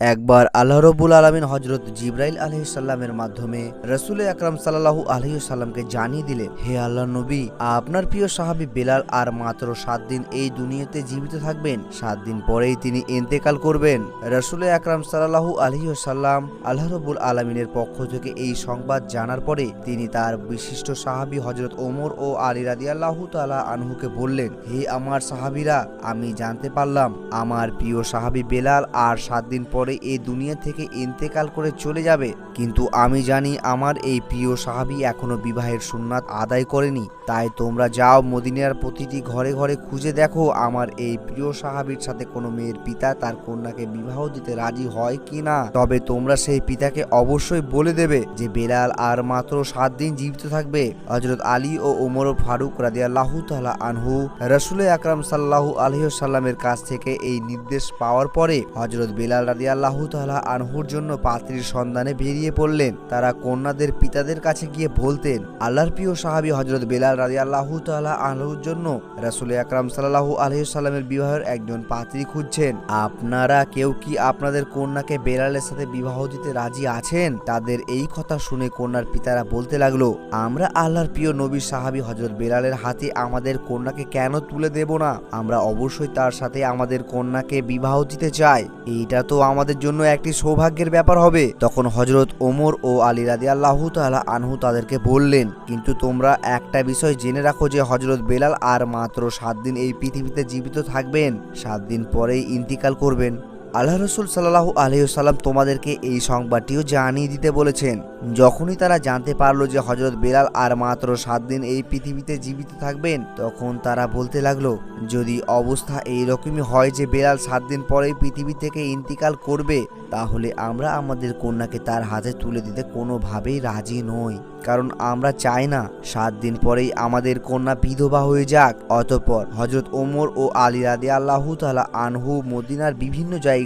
একবার আল্লাহ রবুল আলমিন হজরত জিব্রাইল আলহিসাল্লামের মাধ্যমে রসুল আকরাম সাল্লাহু আলহিসাল্লামকে জানিয়ে দিলেন, হে আল্লাহ নবী, আপনার প্রিয় সাহাবি বেলাল আর মাত্র সাত দিন এই দুনিয়াতে জীবিত থাকবেন। সাত দিন পরেই তিনি ইন্তেকাল করবেন। রসুল আকরাম সাল্লাহু আলহিসাল্লাম আল্লাহ রবুল আলমিনের পক্ষ থেকে এই সংবাদ জানার পরে তিনি তার বিশিষ্ট সাহাবি হজরত ওমর ও আলী রাদি আল্লাহ তালা আনহুকে বললেন, হে আমার সাহাবিরা, আমি জানতে পারলাম, আমার প্রিয় সাহাবি বেলাল আর সাত দিন পরে এই দুনিয়া থেকে ইন্তেকাল করে চলে যাবে। কিন্তু আমি জানি আমার এই প্রিয় সাহাবি এখনও বিবাহের সুন্নাত আদায় করেনি। তাই তোমরা যাও মদিনার প্রতিটি ঘরে ঘরে খুঁজে দেখো আমার এই প্রিয় সাহাবির সাথে কোনো মেয়ের পিতা তার কন্যাকে বিবাহ দিতে রাজি হয় কি না তবে তোমরা সেই পিতাকে অবশ্যই বলে দেবে যে বেলাল আর মাত্র সাত দিন জীবিত থাকবে। হজরত আলী ও ওমর ফারুক রাদিয়াল্লাহ তালা আনহু, রসুল আকরাম সাল্লাহু আলহিসাল্লামের কাছ থেকে এই নির্দেশ পাওয়ার পরে হজরত বেলাল রাদিয়াল্লাহ তালা আনহুর জন্য পাত্রীর সন্ধানে বেরিয়ে পড়লেন। তারা কন্যাদের পিতাদের কাছে গিয়ে বলতেন, আল্লাহর প্রিয় সাহাবী হজরত বেলাল রাজি আল্লাহ তালা আনহুর জন্য রসুল আকরাম সাল্লাহু আলহিসাল্লামের বিবাহের একজন পাত্রী খুঁজছেন। আপনারা কেউ কি আপনাদের কন্যাকে বেলালের সাথে বিবাহ দিতে রাজি আছেন? তাদের এই কথা শুনে কন্যার পিতারা বলতে লাগল, আমরা আল্লাহর প্রিয় নবীর সাহাবী হজরত বেলালের হাতে আমাদের কন্যাকে কেন তুলে দেব না? আমরা অবশ্যই তার সাথে আমাদের কন্যাকে বিবাহ দিতে চাই। এইটা তো আমাদের জন্য একটি সৌভাগ্যের ব্যাপার হবে। তখন হজরত ওমর ও আলী রাদি আল্লাহ তালা আনহু তাদেরকে বললেন, কিন্তু তোমরা একটা বিষয় জেনে রাখো যে হজরত বেলাল আর মাত্র সাত দিন এই পৃথিবীতে জীবিত থাকবেন, সাত দিন পরেই ইন্তিকাল করবেন। আল্লাহ রসুল সাল্লাহ আলহিসাল্লাম তোমাদেরকে এই সংবাদটিও জানিয়ে দিতে বলেছেন। যখনই তারা জানতে পারল যে হজরত বেলাল আর মাত্র সাত দিন এই পৃথিবীতে জীবিত থাকবেন, তখন তারা বলতে লাগল, যদি অবস্থা এই রকমই হয় যে বেলাল সাত দিন পরেই পৃথিবী থেকে ইন্তিকাল করবে, তাহলে আমরা আমাদের কন্যাকে তার হাতে তুলে দিতে কোনোভাবেই রাজি নই। কারণ আমরা চাই না সাত দিন পরেই আমাদের কন্যা বিধবা হয়ে যাক। অতঃপর হজরত ওমর ও আলী রাদে আল্লাহ তালা আনহু মদিনার বিভিন্ন জায়গায়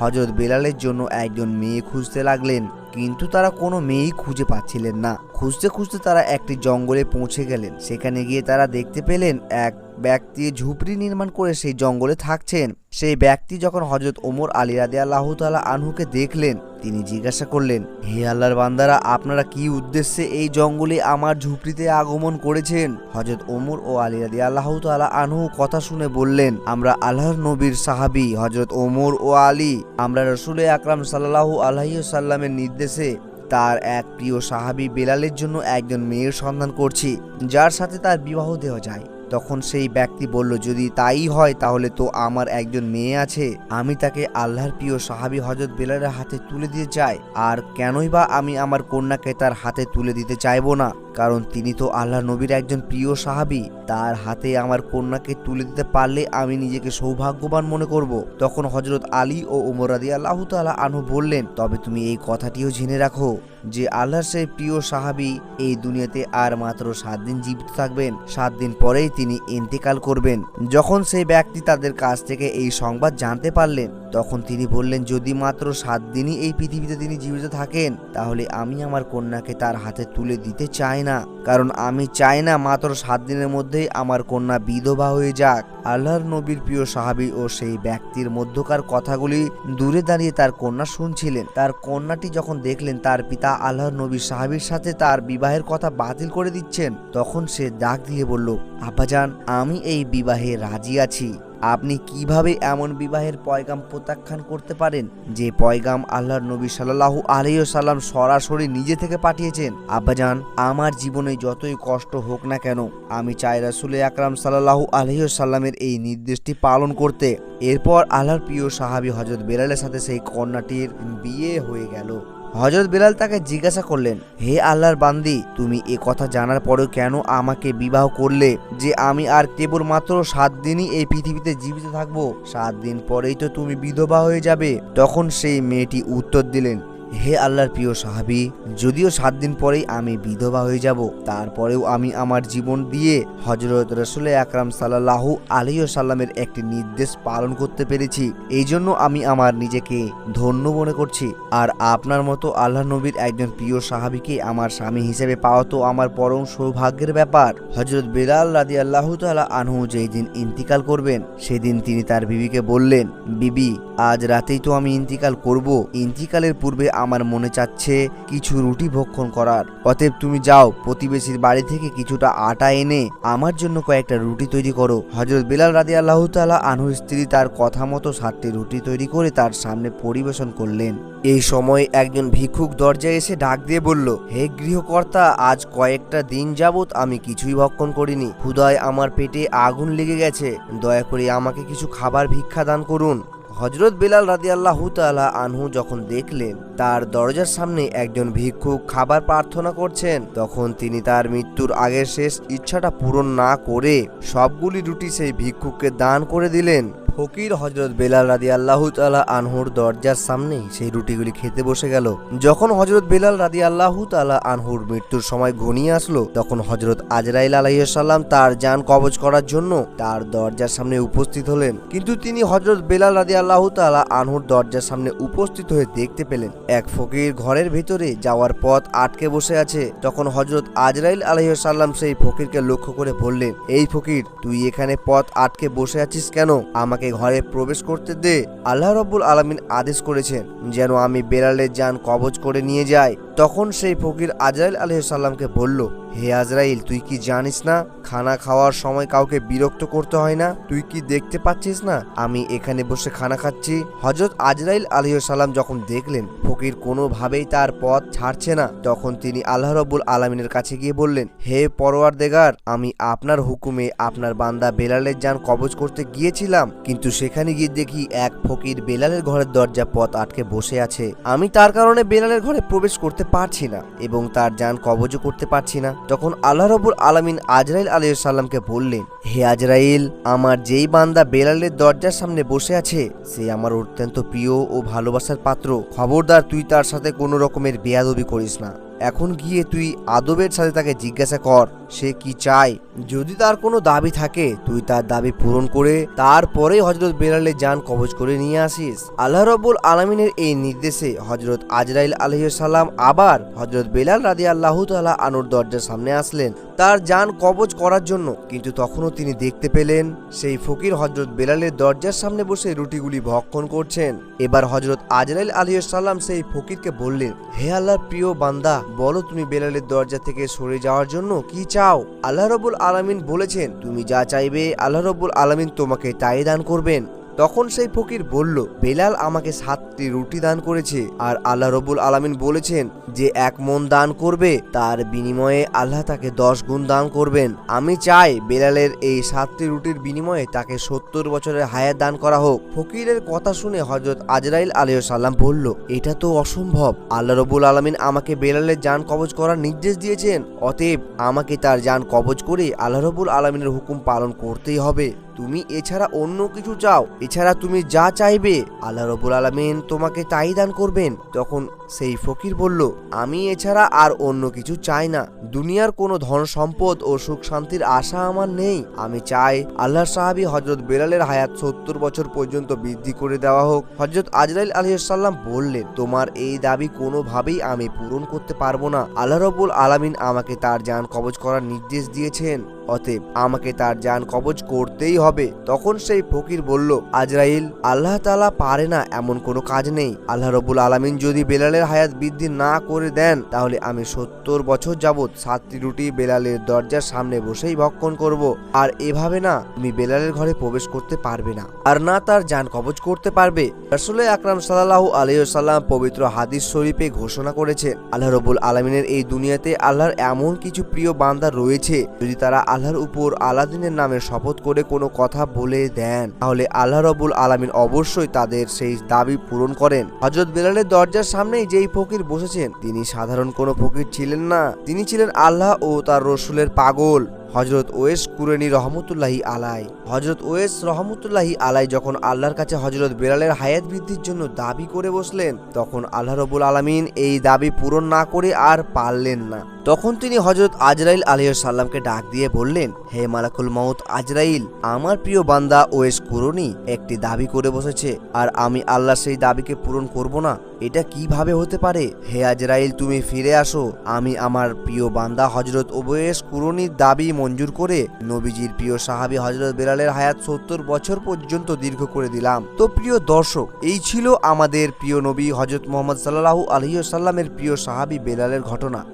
হজরত বেলালের জন্য একজন মেয়ে খুঁজতে লাগলেন। কিন্তু তারা কোনো মেয়েই খুঁজে পাচ্ছিলেন না। খুঁজতে খুঁজতে তারা একটি জঙ্গলে পৌঁছে গেলেন। সেখানে গিয়ে তারা দেখতে পেলেন এক ব্যক্তি ঝুপড়ি নির্মাণ করে সেই জঙ্গলে থাকছেন। সেই ব্যক্তি যখন হজরত ওমর আলী রাদে আল্লাহ তালা আনহুকে দেখলেন, তিনি জিজ্ঞাসা করলেন, হে আল্লাহর বান্দারা, আপনারা কি উদ্দেশ্যে এই জঙ্গলে আমার ঝুপড়িতে আগমন করেছেন? হজরত ওমর ও আলী রাদি আল্লাহ তালা আনহু কথা শুনে বললেন, আমরা আল্লাহর নবীর সাহাবি হজরত ওমর ও আলী। আমরা রসুলে আকরাম সাল্লাহু আলহিসাল্লামের নির্দেশে তার এক প্রিয় সাহাবি বেলালের জন্য একজন মেয়ের সন্ধান করছি, যার সাথে তার বিবাহ দেওয়া যায়। তখন সেই ব্যক্তি বলল, যদি তাই হয়, তাহলে তো আমার একজন মেয়ে আছে। আমি তাকে আল্লাহর প্রিয় সাহাবি হজরত বেলালের হাতে তুলে দিতে চাই। আর কেনই বা আমি আমার কন্যাকে তার হাতে তুলে দিতে চাইব না? কারণ তিনি তো আল্লাহ নবীর একজন প্রিয় সাহাবি। তার হাতে আমার কন্যাকে তুলে দিতে পারলে আমি নিজেকে সৌভাগ্যবান মনে করব। তখন হজরত আলী ও ওমর রাদি আল্লাহ তালা আনহু বললেন, তবে তুমি এই কথাটিও জেনে রাখো যে আল্লাহর সেই প্রিয় সাহাবি এই দুনিয়াতে আর মাত্র সাত দিন জীবিত থাকবেন। সাত দিন পরেই তিনি ইন্তেকাল করবেন। যখন সেই ব্যক্তি তাদের কাছ থেকে এই সংবাদ জানতে পারলেন তখন তিনি বললেন, যদি মাত্র সাত দিনই এই পৃথিবীতে তিনি জীবিত থাকেন, তাহলে আমি আমার কন্যাকে তার হাতে তুলে দিতে চাই না। কারণ আমি চাই না মাত্র সাত দিনের মধ্যেই আমার কন্যা বিধবা হয়ে যাক। আল্লাহর নবীর প্রিয় সাহাবি ও সেই ব্যক্তির মধ্যকার কথাগুলি দূরে দাঁড়িয়ে তার কন্যা শুনছিলেন। তার কন্যাটি যখন দেখলেন, তার পিতা আল্লাহর নবীর সাহাবির সাথে তার বিবাহের কথা বাতিল করে দিচ্ছেন, তখন সে ডাক দিয়ে বলল, আব্বাজান, আমি এই বিবাহে রাজি আছি। আপনি কীভাবে এমন বিবাহের পয়গাম প্রত্যাখ্যান করতে পারেন? যে পয়গাম আল্লাহর নবী সাল্লাহু আলহিসাল্লাম সরাসরি নিজে থেকে পাঠিয়েছেন। আব্বাজান, আমার জীবনে যতই কষ্ট হোক না কেন, আমি চাই রাসুল আকরাম সাল্লাহু আলহিসাল্লামের এই নির্দেশটি পালন করতে। এরপর আল্লাহর প্রিয় সাহাবি হজরত বেলালের সাথে সেই কন্যাটির বিয়ে হয়ে গেল। হজরত বেলাল তাকে জিজ্ঞাসা করলেন, হে আল্লাহর বান্দি, তুমি এ কথা জানার পরেও কেন আমাকে বিবাহ করলে? যে আমি আর কেবল মাত্র সাত দিনই এই পৃথিবীতে জীবিত থাকব, সাত দিন পরেই তো তুমি বিধবা হয়ে যাবে। তখন সেই মেয়েটি উত্তর দিলেন হে আল্লাহর প্রিয় সাহাবি, যদিও সাত দিন পরেই আমি বিধবা হয়ে যাব, তারপরেও আমি আমার জীবন দিয়ে হজরত রসুল আকরাম সাল্লাহু আলিয় সাল্লামের একটি নির্দেশ পালন করতে পেরেছি। এই জন্য আমি আমার নিজেকে ধন্য মনে করছি। আর আপনার মতো আল্লাহ নবীর একজন প্রিয় সাহাবিকে আমার স্বামী হিসেবে পাওয়া তো আমার পরম সৌভাগ্যের ব্যাপার। হজরত বেলাল রাদি আল্লাহ তালা আনহু যেই দিন ইন্তিকাল করবেন, সেদিন তিনি তার বিবিকে বললেন, বিবি, আজ রাতেই তো আমি ইন্তিকাল করব। ইন্তিকালের পূর্বে আমার মনে চাচ্ছে কিছু রুটি ভক্ষণ করার। অতএব তুমি যাও, প্রতিবেশীর বাড়ি থেকে কিছুটা আটা এনে আমার জন্য কয়েকটা রুটি তৈরি করো। হজরত বেলাল রাদি আল্লাহ তালা আনহুর স্ত্রী তার কথা মতো সাতটি রুটি তৈরি করে তার সামনে পরিবেশন করলেন। এই সময় একজন ভিক্ষুক দরজায় এসে ডাক দিয়ে বলল, হে গৃহকর্তা, আজ কয়েকটা দিন যাবত আমি কিছুই ভক্ষণ করিনি। ক্ষুদায় আমার পেটে আগুন লেগে গেছে। দয়া করে আমাকে কিছু খাবার ভিক্ষা দান করুন। হজরত বেলাল রাদি আল্লাহ তালা আনহু যখন দেখলেন, তার দরজার সামনে একজন ভিক্ষুক খাবার প্রার্থনা করছেন, তখন তিনি তার মৃত্যুর আগের শেষ ইচ্ছাটা পূরণ না করে সবগুলি রুটি সেই ভিক্ষুককে দান করে দিলেন। ফকির হজরত বেলাল রাদি আল্লাহ তালা আনহুর দরজার সামনে সেই রুটিগুলি খেতে বসে গেল। যখন হজরত বেলাল রাদি আল্লাহ তালা আনহুর মৃত্যুর সময় ঘনিয়ে আসলো, তখন হজরত আজরাইল আলাইসাল্লাম তার যান কবজ করার জন্য তার দরজার সামনে উপস্থিত হলেন। কিন্তু তিনি হজরত বেলাল রাদি আল্লাহ তালা আনহুর দরজার সামনে উপস্থিত হয়ে দেখতে পেলেন, এক ফকির ঘরের ভিতরে যাওয়ার পথ আটকে বসে আছে। তখন হজরত আজরাইল আলাইসাল্লাম সেই ফকিরকে লক্ষ্য করে বললেন, এই ফকির, তুই এখানে পথ আটকে বসে আছিস কেন? আমাকে ঘরে প্রবেশ করতে দে। আল্লাহ রব্বুল আলমিন আদেশ করেছেন, যেন আমি বেড়ালের যান কবজ করে নিয়ে যাই। তখন সেই ফকির আজরাইল আলহিসাল্লামকে বলল, হে আজরাইল, তুই কি জানিস না, খানা খাওয়ার সময় কাউকে বিরক্ত করতে হয় না? তুই কি দেখতে পাচ্ছিস না? আমি এখানে বসে খানা খাচ্ছি। হজরত আজরাইল আলহিসাল্লাম যখন দেখলেন, ফকির কোনোভাবেই তার পথ ছাড়ছে না, তখন তিনি আল্লাহ রব্বুল আলমিনের কাছে গিয়ে বললেন, হে পরোয়ার দেগার আমি আপনার হুকুমে আপনার বান্দা বেলালের যান কবজ করতে গিয়েছিলাম, কিন্তু সেখানে গিয়ে দেখি এক ফকির বেলালের ঘরের দরজা পথ আটকে বসে আছে। আমি তার কারণে বেলালের ঘরে প্রবেশ করতে পারছি না এবং তার যান কবজও করতে পারছি না। তখন আল্লাহ রবুল আলমিন আজরাইল আলহ সাল্লামকে বললেন, হে আজরাইল, আমার যেই বান্দা বেলালের দরজার সামনে বসে আছে, সে আমার অত্যন্ত প্রিয় ও ভালোবাসার পাত্র। খবরদার, তুই তার সাথে কোনো রকমের বেয়াদবি করিস না। এখন গিয়ে তুই আদবের সাথে তাকে জিজ্ঞাসা কর। সে কি চায়? যদি তার কোনো দাবি থাকে, তুই তার দাবি পূরণ করে তারপরে হজরত বেলালের যান কবজ করে নিয়ে আসিস। আল্লাহ রব্বুল আলমিনের এই নির্দেশে হজরত আজরাইল আলহিসাল্লাম আবার হজরত বেলাল রাদি আল্লাহ তালা আনুর দরজার সামনে আসলেন। তার যান কবজ করার জন্য কিন্তু তখনও তিনি দেখতে পেলেন সেই ফকির হজরত বেলালের দরজার সামনে বসে রুটিগুলি ভক্ষণ করছেন। এবার হজরত আজরাইল আলহিসাল্লাম সেই ফকিরকে বললেন, হে আল্লাহর প্রিয় বান্দা, বলো তুমি বেলালের দরজা থেকে সরে যাওয়ার জন্য কি চাও? আল্লাহ রবুল আলমিন বলেছেন তুমি যা চাইবে আল্লাহ রবুল আলমিন তোমাকে তাই দান করবেন। তখন সেই ফকির বলল, বেলাল আমাকে সাতটি রুটি দান করেছে আর আল্লাহ রবুল আলমিন বলেছেন যে এক মন দান করবে, তার বিনিময়ে আল্লাহ তাকে দশ গুণ দান করবেন। আমি চাই বেলালের এই সাতটি রুটির বিনিময়ে তাকে সত্তর বছরের হায়াত দান করা হোক। ফকিরের কথা শুনে হজরত আজরাইল আলী সাল্লাম বলল, এটা তো অসম্ভব। আল্লাহ রবুল আলমিন আমাকে বেলালের যান কবজ করার নির্দেশ দিয়েছেন, অতএব আমাকে তার যান কবজ করে আল্লাহ রবুল আলমিনের হুকুম পালন করতেই হবে। তুমি এছাড়া অন্য কিছু চাও। এছাড়া তুমি যা চাইবে, আল্লাহ রবুল আলমিন তোমাকে তাই দান করবেন। তখন সেই ফকির বলল, আমি এছাড়া আর অন্য কিছু চাই না। দুনিয়ার কোনো ধন সম্পদ ও সুখ শান্তির আশা আমার নেই। আমি চাই আল্লাহ সাহাবি হজরত বেলালের হায়াত সত্তর বছর পর্যন্ত বৃদ্ধি করে দেওয়া হোক। হজরত আজরাইল আলহিসাল্লাম বললেন, তোমার এই দাবি কোনোভাবেই আমি পূরণ করতে পারব না। আল্লাহ রবুল আলমিন আমাকে তার যান কবজ করার নির্দেশ দিয়েছেন। অতএব আমাকে তার যান কবজ করতেই হবে। তখন সেই ফকির বলল, আজরাইল, আল্লাহ তালা পারে না, এমন কোনো কাজ নেই। আল্লাহ রবুল আলমিন যদি বেলালের হায়াত বৃদ্ধি না করে দেন, তাহলে আমি সত্তর বছর যাবৎ সাতটি রুটি বেলালের দরজার সামনে বসেই ভক্ষণ করব। আর এভাবে না, তুমি বেলালের ঘরে প্রবেশ করতে পারবে না। আর না তার যান কবজ করতে পারবে। রসুল আকরাম সাল্লাহ আলিয়াল্লাম পবিত্র হাদিস শরীফে ঘোষণা করেছেন, আল্লাহ রবুল আলমিনের এই দুনিয়াতে আল্লাহর এমন কিছু প্রিয় বান্দা রয়েছে। যদি তারা আল্লাহর উপর আলাদিনের নামে শপথ করে কোনো কথা বলে দেন। তাহলে আল্লাহ রবুল আলমিন অবশ্যই তাদের সেই দাবি পূরণ করেন। হজরত বেলালের দরজার সামনেই যেই ফকির বসেছেন, তিনি সাধারণ কোনো ফকির ছিলেন না। তিনি ছিলেন আল্লাহ ও তার রসুলের পাগল। হজরত ওয়েস কুরেনি রহমতুল্লাহি আলাই হজরত ওয়েস রহমতুল্লাহি আলাই যখন আল্লাহর কাছে হজরত বেলালের হায়াত বৃদ্ধির জন্য দাবি করে বসলেন, তখন আল্লাহ রবুল আলমিন এই দাবি পূরণ না করে আর পারলেন না। তখন তিনি হজরত আজরাইল আলিয়া সাল্লামকে ডাক দিয়ে বললেন, হে মালাকুল মাউত আজরাইল, আমার প্রিয় বান্দা ওয়েস কুরনি একটি দাবি করে বসেছে, আর আমি আল্লাহ সেই দাবিকে পূরণ করব না। এটা কীভাবে হতে পারে? হে আজরাইল, তুমি ফিরে আসো। আমি আমার প্রিয় বান্দা হজরত ওবয়েস কুরনির দাবি মঞ্জুর করে নবীজির প্রিয় সাহাবি হজরত বেলালের হায়াত সত্তর বছর পর্যন্ত দীর্ঘ করে দিলাম। তো প্রিয় দর্শক, এই ছিল আমাদের প্রিয় নবী হজরত মোহাম্মদ সাল্লাহু আলহিউসাল্লামের প্রিয় সাহাবি বেলালের ঘটনা।